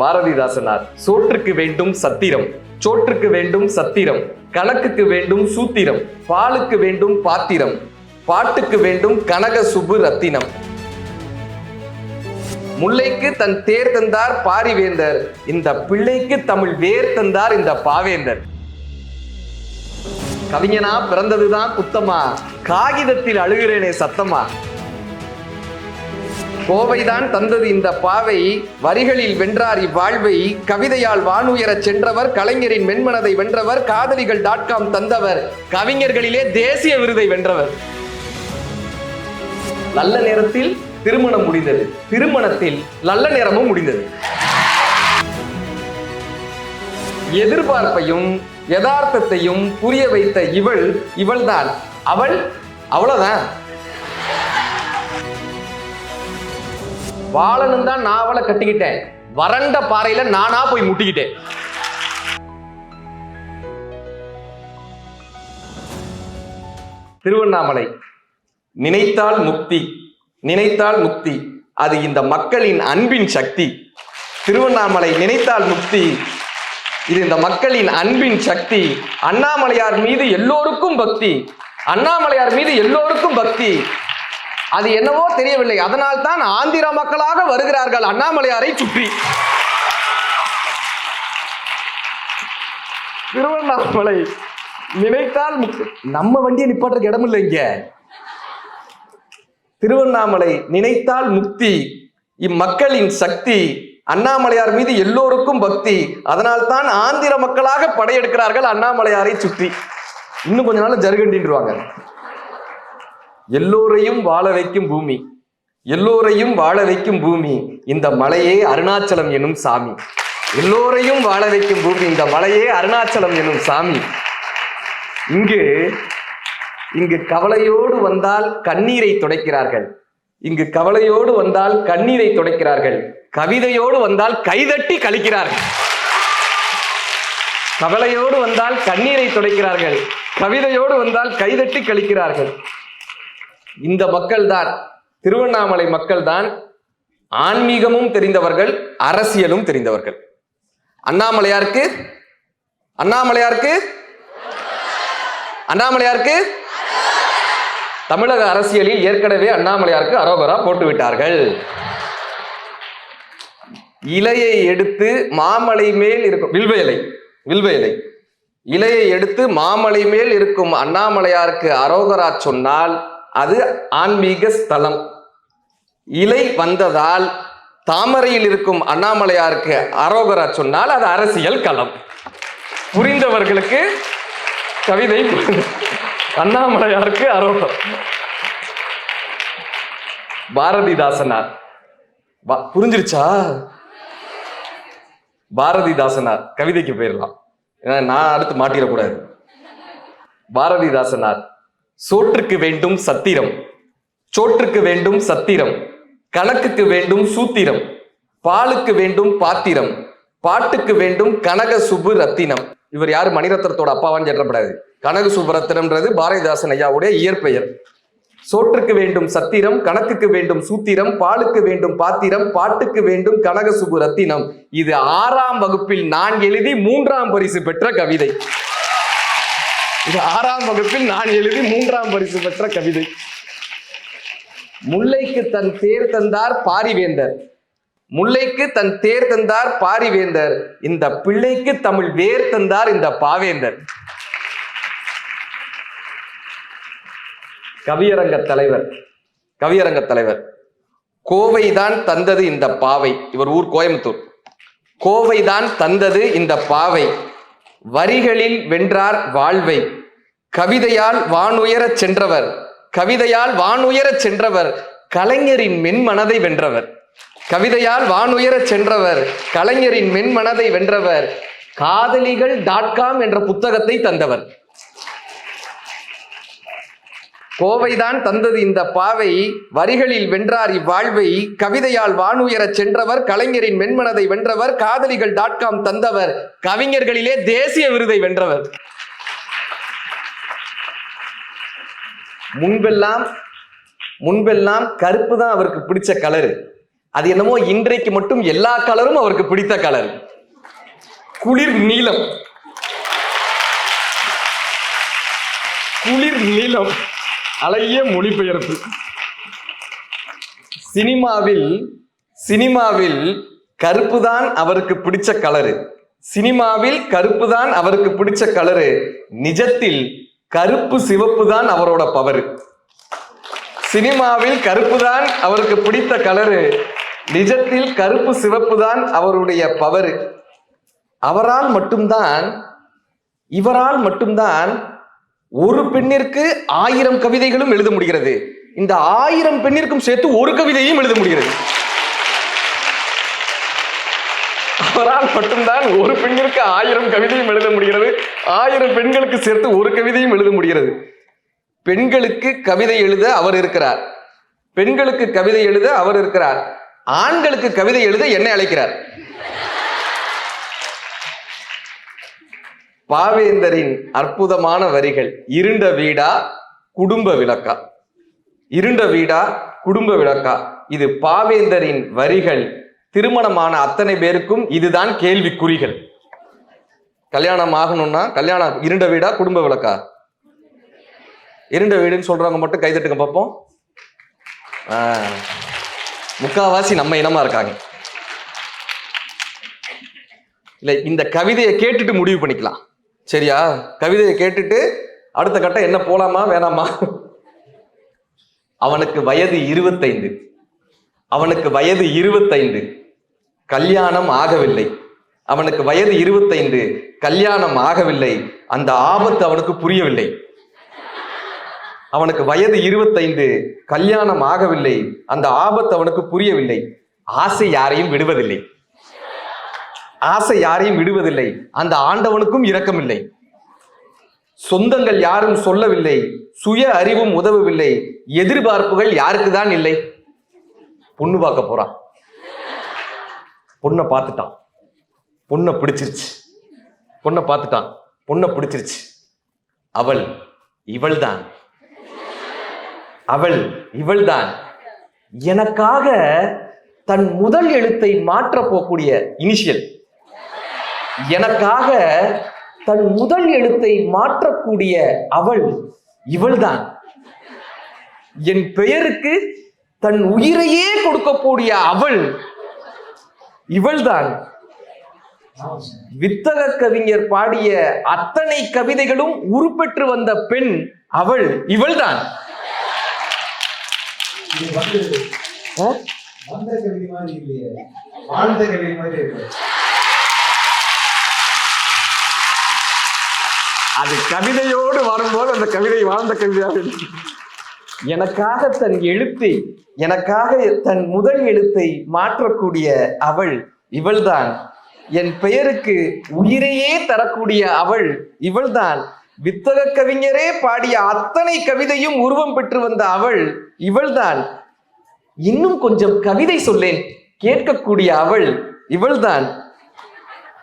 பாரதிதாசனார் சோற்றுக்கு வேண்டும் சத்திரம் சோற்றுக்கு வேண்டும் சத்திரம் கணக்குக்கு வேண்டும் சூத்திரம் பாலுக்கு வேண்டும் பாத்திரம் பாட்டுக்கு வேண்டும் கனக சுபு ரத்தினம். முல்லைக்கு தன் தேர் தந்தார் பாரிவேந்தர் இந்த பிள்ளைக்கு தமிழ் வேர் தந்தார் இந்த பாவேந்தர். கவிஞனா பிறந்ததுதான் குத்தமா காகிதத்தில் அழுகிறேனே சத்தமா கோவைதான் தந்தது இந்த பாவை. வரிகளில் வென்றார் இவ்வாழ்வை. கவிதையால் வானுயரச் சென்றவர் கலைஞரின் மென்மனதை வென்றவர் காதலிகள் டாட் காம் தந்தவர் கவிஞர்களிலே தேசிய விருதை வென்றவர். நல்ல நேரத்தில் திருமணம் முடிந்தது. திருமணத்தில் நல்ல நேரமும் முடிந்தது. எதிர்பார்ப்பையும் யதார்த்தத்தையும் புரிய வைத்த இவள் இவள்தான். அவள் அவ்வளவுதான். வாழணும் தான் நான் அவளை கட்டிக்கிட்டேன். வறண்ட பாறையில நானா போய் முட்டிக்கிட்டேன். திருவண்ணாமலை. நினைத்தால் முக்தி நினைத்தால் முக்தி அது இந்த மக்களின் அன்பின் சக்தி. திருவண்ணாமலை நினைத்தால் முக்தி இது இந்த மக்களின் அன்பின் சக்தி. அண்ணாமலையார் மீது எல்லோருக்கும் பக்தி அண்ணாமலையார் மீது எல்லோருக்கும் பக்தி. அது என்னவோ தெரியவில்லை. அதனால் தான் ஆந்திர மக்களாக வருகிறார்கள் அண்ணாமலையாரை சுற்றி. திருவண்ணாமலை நினைத்தால் நம்ம வண்டியை நிப்பாட்டுறதுக்கு இடம் இல்லை இங்க. திருவண்ணாமலை நினைத்தால் முக்தி இம்மக்களின் சக்தி அண்ணாமலையார் மீது எல்லோருக்கும் பக்தி. அதனால் தான் ஆந்திர மக்களாக படையெடுக்கிறார்கள் அண்ணாமலையாரை சுற்றி. இன்னும் கொஞ்ச நாள் ஜருகண்டின்றுவாங்க. எல்லோரையும் வாழ வைக்கும் பூமி. எல்லோரையும் வாழ வைக்கும் பூமி இந்த மலையே அருணாச்சலம் எனும் சாமி. எல்லோரையும் வாழ வைக்கும் பூமி இந்த மலையே அருணாச்சலம் எனும் சாமி. இங்கு இங்கு கவலையோடு வந்தால் கண்ணீரை துடைக்கிறார்கள். இங்கு கவலையோடு வந்தால் கண்ணீரை துடைக்கிறார்கள். கவிதையோடு வந்தால் கைதட்டி கழிக்கிறார்கள். கவலையோடு வந்தால் கண்ணீரை துடைக்கிறார்கள். கவிதையோடு வந்தால் கைதட்டி கழிக்கிறார்கள். இந்த மக்கள்தான் திருவண்ணாமலை மக்கள்தான் ஆன்மீகமும் தெரிந்தவர்கள் அரசியலும் தெரிந்தவர்கள். அண்ணாமலையாருக்கு? அண்ணாமலையாருக்கு? அண்ணாமலையாருக்கு? தமிழக அரசியலில் ஏற்கனவே அண்ணாமலையாருக்கு அரோகரா போட்டு விட்டார்கள் இலையை எடுத்து மாமலை மேல் இருக்கும் வில்வ இலை வில்வ இலை. இலையை எடுத்து மாமலை மேல் இருக்கும் அண்ணாமலையாருக்கு அரோகரா சொன்னால் அது ஆன்மீக ஸ்தலம். இலை வந்ததால் தாமரையில் இருக்கும் அண்ணாமலையாருக்கு அரோகரா சொன்னால் அது அரசியல் களம். புரிந்தவர்களுக்கு கவிதை அண்ணாமலையாருக்கு அரோகம் பாரதிதாசனார். புரிஞ்சிருச்சா? பாரதிதாசனார் கவிதைக்கு போயிடலாம். ஏன்னா நான் அடுத்து மாட்டிடக்கூடாது. பாரதிதாசனார் சோற்றுக்கு வேண்டும் சத்திரம். சோற்றுக்கு வேண்டும் சத்திரம். கணக்குக்கு வேண்டும் சூத்திரம். பாலுக்கு வேண்டும் பாத்திரம். பாட்டுக்கு வேண்டும் கனக சுபு ரத்தினம். இவர் யாரு? மணிரத்னத்தோட அப்பாவான்னு சொல்லப்படாது கனக சுபரத்தினம்ன்றது பாரதிதாசன் ஐயாவுடைய இயற்பெயர். சோற்றுக்கு வேண்டும் சத்திரம் கணக்குக்கு வேண்டும் சூத்திரம் பாலுக்கு வேண்டும் பாத்திரம் பாட்டுக்கு வேண்டும் கனக சுபு ரத்தினம். இது ஆறாம் வகுப்பில் நான் எழுதி மூன்றாம் பரிசு பெற்ற கவிதை. இது ஆறாம் வகுப்பில் நான் எழுதி மூன்றாம் பரிசு பெற்ற கவிதை. முல்லைக்கு தன் தேர் தந்தார் பாரிவேந்தர். முல்லைக்கு தன் தேர் தந்தார் பாரிவேந்தர். இந்த பிள்ளைக்கு தமிழ் வேர் தந்தார் இந்த பாவேந்தர். கவியரங்க தலைவர் கவியரங்க தலைவர். கோவைதான் தந்தது இந்த பாவை. இவர் ஊர் கோயம்புத்தூர். கோவைதான் தந்தது இந்த பாவை. வரிகளில் வென்றார் வாழ்வை. கவிதையால் வானுயரச் சென்றவர். கவிதையால் வானுயரச் சென்றவர். கலைஞரின் மென்மனதை வென்றவர். கவிதையால் வானுயரச் சென்றவர். கலைஞரின் மென்மனதை வென்றவர். காதலிகள் டாட் காம் என்ற புத்தகத்தை தந்தவர். கோவைதான் தந்தது இந்த பாவை. வரிகளில் வென்றார் இவ்வாழ்வை. கவிதையால் வானுயரச் சென்றவர் கலைஞரின் மென்மனதை வென்றவர் காதலிகள் டாட் காம் தந்தவர் கவிஞர்களிலே தேசிய விருதை வென்றவர். முன்பெல்லாம் முன்பெல்லாம் கருப்பு தான் அவருக்கு பிடிச்ச கலரு அது என்னமோ இன்றைக்கு மட்டும் எல்லா கலரும் அவருக்கு பிடித்த கலர் குளிர் நீலம். குளிர் நீளம் அழகிய மொழிபெயர்ப்பு. சினிமாவில் சினிமாவில் கருப்பு தான் அவருக்கு பிடிச்ச கலரு. சினிமாவில் கருப்பு தான் அவருக்கு பிடிச்ச கலரு. நிஜத்தில் கருப்பு சிவப்பு தான் அவரோட பவர். சினிமாவில் கருப்பு தான் அவருக்கு பிடித்த கலரு. நிஜத்தில் கருப்பு சிவப்பு தான் அவருடைய பவர். அவரால் மட்டும்தான் இவரால் மட்டும்தான் ஒரு பெண்ணிற்கு ஆயிரம் கவிதைகளும் எழுத முடிகிறது. இந்த ஆயிரம் பெண்ணிற்கும் சேர்த்து ஒரு கவிதையும் எழுத முடிகிறது. அவரால் மட்டும்தான் ஒரு பெண்ணிற்கு ஆயிரம் கவிதையும் எழுத முடிகிறது. ஆயிரம் பெண்களுக்கு சேர்த்து ஒரு கவிதையும் எழுத முடிகிறது. பெண்களுக்கு கவிதை எழுத அவர் இருக்கிறார். பெண்களுக்கு கவிதை எழுத அவர் இருக்கிறார். ஆண்களுக்கு கவிதை எழுத என்னை அழைக்கிறார். பாவேந்தரின் அற்புதமான வரிகள் இருண்ட வீடா குடும்ப விளக்கா? இருண்ட வீடா குடும்ப விளக்கா? இது பாவேந்தரின் வரிகள். திருமணமான அத்தனை பேருக்கும் இதுதான் கேள்விக்குறிகள். கல்யாணம் ஆகணும்னா கல்யாணம் இருண்ட வீடா குடும்ப விளக்கா? இருண்ட வீடுன்னு சொல்றவங்க மட்டும் கைதட்டுங்க பார்ப்போம் முக்காவாசி நம்ம இனமா இருக்காங்க. இல்லை இந்த கவிதையை கேட்டுட்டு முடிவு பண்ணிக்கலாம். சரியா? கவிதையை கேட்டுட்டு அடுத்த கட்டம் என்ன போலாமா வேணாமா? அவனுக்கு வயது இருபத்தைந்து. அவனுக்கு வயது இருபத்தைந்து. கல்யாணம் ஆகவில்லை. அவனுக்கு வயது இருபத்தைந்து. கல்யாணம் ஆகவில்லை. அந்த ஆபத்து அவனுக்கு புரியவில்லை. அவனுக்கு வயது இருபத்தைந்து. கல்யாணம் ஆகவில்லை. அந்த ஆபத்து அவனுக்கு புரியவில்லை. ஆசை யாரையும் விடுவதில்லை. ஆசை யாரையும் விடுவதில்லை. அந்த ஆண்டவனுக்கும் இரக்கமில்லை. சொந்தங்கள் யாரும் சொல்லவில்லை. சுய அறிவும் உதவவில்லை. எதிர்பார்ப்புகள் யாருக்கு தான் இல்லை? பொண்ணு பார்க்க போறான் பொண்ணை பார்த்துட்டான். பொண்ணை பிடிச்சிருச்சு. பொண்ணை பார்த்துட்டான். பொண்ணை பிடிச்சிருச்சு. அவள் இவள்தான். அவள் இவள்தான். எனக்காக தன் முதல் எழுத்தை மாற்ற போகக்கூடிய இனிஷியல். எனக்காக தன் முதல் எழுத்தை மாற்றக்கூடிய அவள் இவள்தான். என் பெயருக்கு தன் உயிரையே கொடுக்கக்கூடிய அவள் இவள்தான். வித்தக கவிஞர் பாடிய அத்தனை கவிதைகளும் உருப்பெற்று வந்த பெண் அவள் இவள்தான்? வந்த கவிதை மாதிரி இல்லையே. வாழ்ந்த கவிதை மாதிரி அது கவிதையோடு வரும்போது அந்த கவிதை வாழ்ந்த கவிதையாக எனக்காக தன் எழுத்தை எனக்காக தன் முதல் எழுத்தை மாற்றக்கூடிய அவள் இவள்தான். என் பெயருக்கு உயிரையே தரக்கூடிய அவள் இவள்தான். வித்தக கவிஞரே பாடிய அத்தனை கவிதையும் உருவம் பெற்று வந்த அவள் இவள்தான். இன்னும் கொஞ்சம் கவிதை சொல்லேன் கேட்கக்கூடிய அவள் இவள்தான்.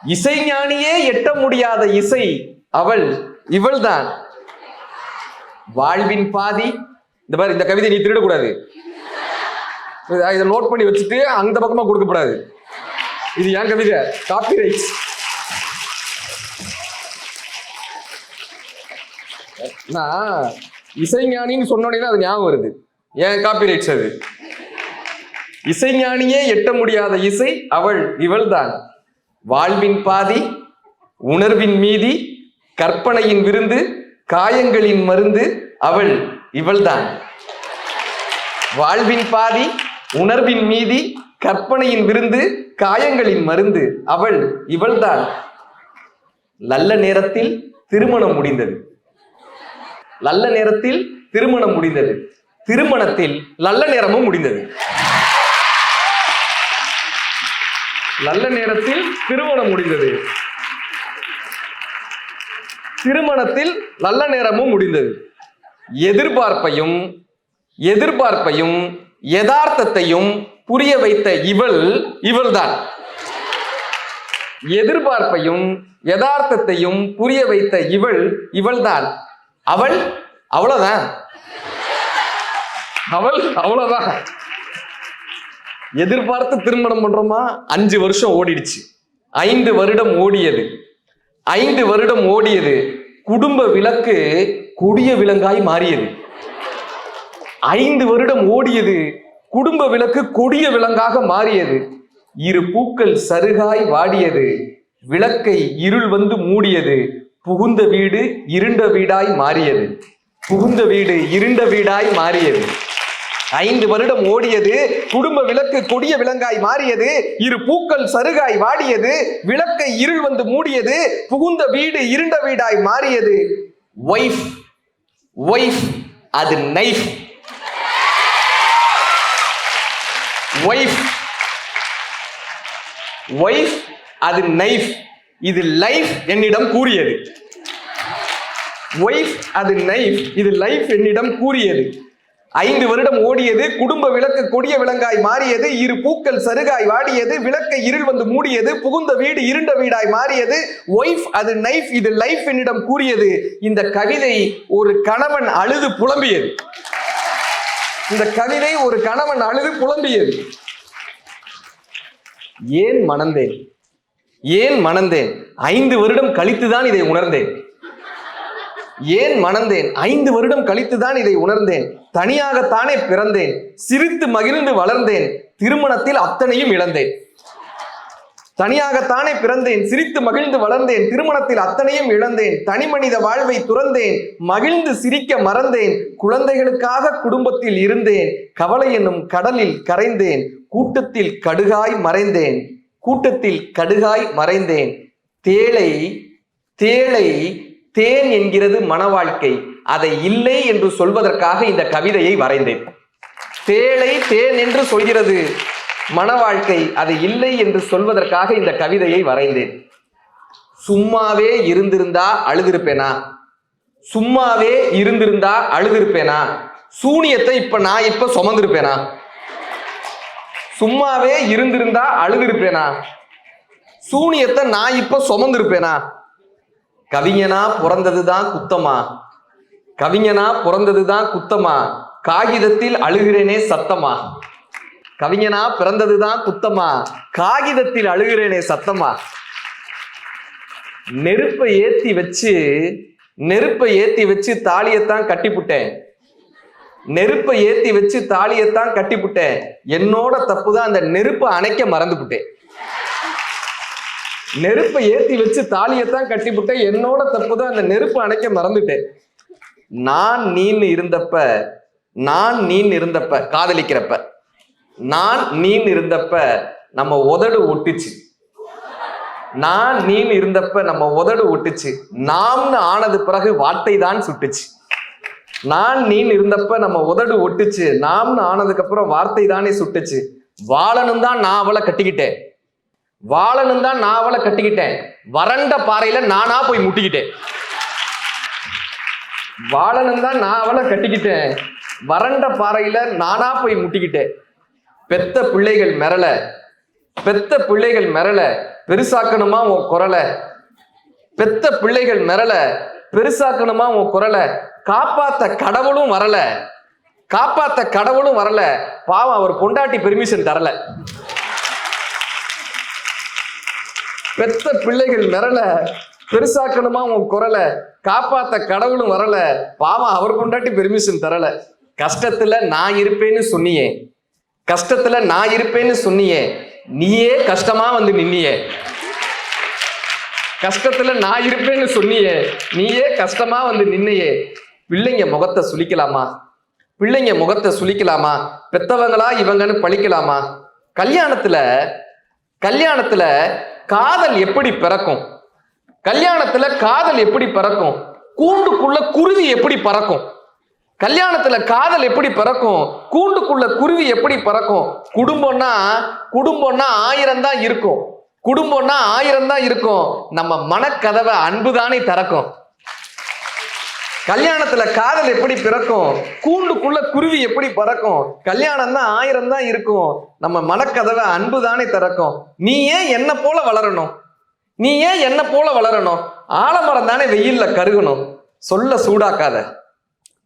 இசைஞானியே எட்ட முடியாத இசை அவள் இவள்தான். வாழ்வின் பாதி. இந்த மாதிரி இந்த கவிதை நீ திருடக்கூடாது. இதை- நோட் பண்ணி வச்சுட்டு அந்த பக்கமா கொடுக்கப்படாது. இது என் கவிதை. காப்பிரைட் நான் இசைஞானின்னு சொன்னோடனே அது ஞாபகம் வருது. ஏன் காப்பிரைட்ஸ் அது? இசைஞானியே எட்ட முடியாத இசை அவள் இவள்தான். வாழ்வின் பாதி உணர்வின் மீதி கற்பனையின் விருந்து காயங்களின் மருந்து அவள் இவள்தான். வாழ்வின் பாதி உணர்வின் மீதி கற்பனையின் விருந்து காயங்களின் மருந்து அவள் இவள்தான். நல்ல நேரத்தில் திருமணம் முடிந்தது. நல்ல நேரத்தில் திருமணம் முடிந்தது. திருமணத்தில் நல்ல நேரமும் முடிந்தது. நல்ல நேரத்தில் திருமணம் முடிந்தது. திருமணத்தில் நல்ல நேரமும் முடிந்தது. எதிர்பார்ப்பையும் எதிர்பார்ப்பையும் யதார்த்தத்தையும் புரிய வைத்த இவள் இவள்தான். எதிர்பார்ப்பையும் யதார்த்தத்தையும் புரிய வைத்த இவள் இவள்தான். அவள் அவ்வளவுதான். அவள் அவ்வளவுதான். எதிர்பார்த்து திருமணம் பண்றோமா? அஞ்சு வருஷம் ஓடிடுச்சு. ஐந்து வருடம் ஓடியது. ஐந்து வருடம் ஓடியது. குடும்ப விளக்கு கொடிய விலங்காய் மாறியது. ஐந்து வருடம் ஓடியது. குடும்ப விளக்கு கொடிய விலங்காக மாறியது. இரு பூக்கள் சருகாய் வாடியது. விளக்கை இருள் வந்து மூடியது. புகுந்த வீடு இருண்ட வீடாய் மாறியது. புகுந்த வீடு இருண்ட வீடாய் மாறியது. ஐந்து வருடம் ஓடியது குடும்ப விளக்கு கொடிய விலங்காய் மாறியது இரு பூக்கள் சருகாய் வாடியது விளக்கை இருள் வந்து மூடியது புகுந்த வீடு இருண்ட வீடாய் மாறியது. ஒய்ஃப் ஒய்ஃப் அது நைஃப் ஒய்ஃப் ஒய்ஃப் அது நைஃப் இது லைஃப் என்னிடம் கூறியது. ஒய்ஃப் அது நைஃப் இது லைஃப் என்னிடம் கூறியது. ஐந்து வருடம் ஓடியது குடும்ப விளக்கு கொடிய விலங்காய் மாறியது இரு பூக்கள் சருகாய் வாடியது விளக்கை இருள் வந்து மூடியது புகுந்த வீடு இருண்ட வீடாய் மாறியது. ஒய்ஃப் அது நைஃப் இது லைஃப் என்னிடம் கூறியது. இந்த கவிதை ஒரு கணவன் அழுது புலம்பியது. இந்த கவிதை ஒரு கணவன் அழுது புலம்பியது. ஏன் மணந்தேன்? ஏன் மணந்தேன்? ஐந்து வருடம் கழித்துதான் இதை உணர்ந்தேன். ஏன் மணந்தேன்? ஐந்து வருடம் கழித்துதான் இதை உணர்ந்தேன். தனியாகத்தானே பிறந்தேன். சிரித்து மகிழ்ந்து வளர்ந்தேன். திருமணத்தில் அத்தனையும் இழந்தேன். தனியாகத்தானே பிறந்தேன். சிரித்து மகிழ்ந்து வளர்ந்தேன். திருமணத்தில் அத்தனையும் இழந்தேன். தனி மனித வாழ்வை துறந்தேன். மகிழ்ந்து சிரிக்க மறந்தேன். குழந்தைகளுக்காக குடும்பத்தில் இருந்தேன். கவலை என்னும் கடலில் கரைந்தேன். கூட்டத்தில் கடுகாய் மறைந்தேன். கூட்டத்தில் கடுகாய் மறைந்தேன். தேளை தேளை தேன் என்கிறது மனவாழ்க்கை அதை இல்லை என்று சொல்வதற்காக இந்த கவிதையை வரைந்தேன். தேளை தேன் என்று சொல்கிறது. மனவாழ்க்கை அது இல்லை என்று சொல்வதற்காக இந்த கவிதையை வரைந்தேன். சும்மாவே இருந்திருந்தா அழுதிருப்பேனா? சும்மாவே இருந்திருந்தா அழுதிருப்பேனா? சூனியத்தை இப்ப நான் இப்ப சுமந்திருப்பேனா? சும்மாவே இருந்திருந்தா அழுதிருப்பேனா? சூனியத்தை நான் இப்ப சுமந்திருப்பேனா? கவிஞனா பிறந்ததுதான் குத்தமா? கவிஞனா பிறந்ததுதான் குத்தமா? காகிதத்தில் அழுகிறேனே சத்தமா? கவிஞனா பிறந்ததுதான் குத்தமா? காகிதத்தில் அழுகிறேனே சத்தமா? நெருப்பை ஏத்தி வச்சு நெருப்பை ஏத்தி வச்சு தாலியத்தான் கட்டிப்புட்டேன். நெருப்பை ஏத்தி வச்சு தாலியத்தான் கட்டிப்புட்டேன். என்னோட தப்பு தான் அந்த நெருப்பை அணைக்க மறந்துப்புட்டேன் நெருப்பை ஏத்தி வச்சு தாலியத்தான் கட்டிப்புட்டேன். என்னோட தப்பு தான் அந்த நெருப்பை அணைக்க மறந்துட்டேன். நான் நீன்னு இருந்தப்ப நான் நீன்னு இருந்தப்ப காதலிக்கிறப்ப நான் நீன் இருந்தப்ப நம்ம உதடு ஒட்டுச்சு. நான் நீன் இருந்தப்ப நம்ம உதடு ஒட்டுச்சு. நாம்னு ஆனது பிறகு வார்த்தை தான் சுட்டுச்சு. நான் நீன் இருந்தப்ப நம்ம உதடு ஒட்டுச்சு. நாம்னு ஆனதுக்கு அப்புறம் வார்த்தை தானே சுட்டுச்சு. வாழனும் தான் நான் அவளை கட்டிக்கிட்டேன். வாழனும் தான் நான் அவளை கட்டிக்கிட்டேன். வறண்ட பாறையில நானா போய் முட்டிக்கிட்டேன். வாழணும் தான் நான் அவளை கட்டிக்கிட்டேன். வறண்ட பாறையில நானா போய் முட்டிக்கிட்டேன். பெத்த பிள்ளைகள் மிரள பெத்த பிள்ளைகள் மிரள பெருசாக்கணுமா உன் குரலை? பெத்த பிள்ளைகள் மிரள பெருசாக்கணுமா உன் குரலை? காப்பாத்த கடவுளும் வரல. காப்பாத்த கடவுளும் வரல. பாவம் அவர் பொண்டாட்டி பெர்மிஷன் தரல. பெத்த பிள்ளைகள் மிரள பெருசாக்கணுமா உன் குரலை? காப்பாத்த கடவுளும் வரல. பாவம் அவர் கொண்டாட்டி பெர்மிஷன் தரல. கஷ்டத்துல நான் இருப்பேன்னு சொன்னியே. கஷ்டத்துல நான் இருப்பேன்னு சொன்னியே. நீயே கஷ்டமா வந்து நின்னியே. கஷ்டத்துல நான் இருப்பேன்னு சொன்னியே. நீயே கஷ்டமா வந்து நின்னையே. பிள்ளைங்க முகத்தை சுளிக்கலாமா? பிள்ளைங்க முகத்தை சுளிக்கலாமா? பெத்தவங்களா இவங்கன்னு பழிக்கலாமா? கல்யாணத்துல கல்யாணத்துல காதல் எப்படி பிறக்கும்? கல்யாணத்துல காதல் எப்படி பிறக்கும்? கூண்டுக்குள்ள குருவி எப்படி பறக்கும்? கல்யாணத்துல காதல் எப்படி பிறக்கும்? கூண்டுக்குள்ள குருவி எப்படி பறக்கும்? குடும்பம்னா குடும்பம்னா ஆயிரம் தான் இருக்கும். குடும்பம்னா ஆயிரம் தான் இருக்கும். நம்ம மனக்கதவை அன்புதானே திறக்கும். கல்யாணத்துல காதல் எப்படி பிறக்கும்? கூண்டுக்குள்ள குருவி எப்படி பறக்கும்? கல்யாணம் தான் ஆயிரம் தான் இருக்கும். நம்ம மனக்கதவை அன்பு தானே திறக்கும். நீ ஏன் என்ன போல வளரணும். நீ ஏன் என்ன போல வளரணும்? ஆலமரம் தானே வெயில்ல கருகணும். சொல்ல சூடாக்காத.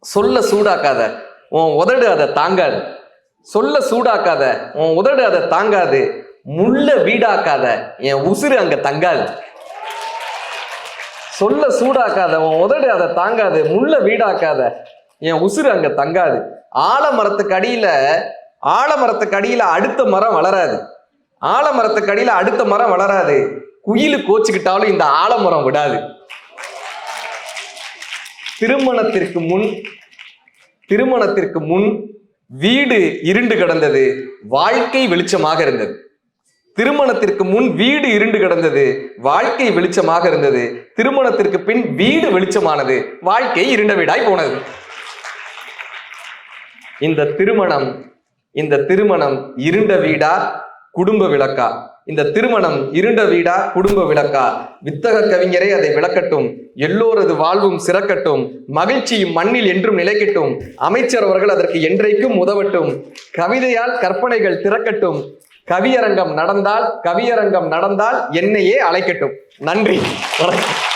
சொல்ல சூடாக்காத. உன் உதடு அதை தாங்காது. சொல்ல சூடாக்காத. உன் உதடு அதை தாங்காது. முள்ள வீடாக்காத. என் உசுறு அங்க தங்காது. சொல்ல சூடாக்காத. உன் உதடு அதை தாங்காது. முள்ள வீடாக்காத. என் உசுறு அங்க தங்காது. ஆலமரத்துக்கு அடியில ஆலமரத்துக்கு அடியில அடுத்த மரம் வளராது. ஆலமரத்துக்கு அடியில அடுத்த மரம் வளராது. குயிலு கோச்சுக்கிட்டாலும் இந்த ஆலமரம் விடாது. திருமணத்திற்கு முன் திருமணத்திற்கு முன் வீடு இருண்டு கிடந்தது வாழ்க்கை வெளிச்சமாக இருந்தது. திருமணத்திற்கு முன் வீடு இருண்டு கிடந்தது வாழ்க்கை வெளிச்சமாக இருந்தது. திருமணத்திற்கு பின் வீடு வெளிச்சமானது வாழ்க்கை இருண்ட வீடாய் போனது. இந்த திருமணம் இந்த திருமணம் இருண்ட வீடா? குடும்ப விளக்கா? இந்த திருமணம் இருண்ட வீடா? குடும்ப விளக்கா? வித்தக கவிஞரே அதை விளக்கட்டும். எல்லோரது வாழ்வும் சிறக்கட்டும். மகிழ்ச்சியும் மண்ணில் என்றும் நிலைக்கட்டும். அமைச்சர் அவர்கள் அதற்கு என்றைக்கும் உதவட்டும். கவிதையால் கற்பனைகள் திறக்கட்டும். கவியரங்கம் நடந்தால் கவியரங்கம் நடந்தால் என்னையே அழைக்கட்டும். நன்றி. வணக்கம்.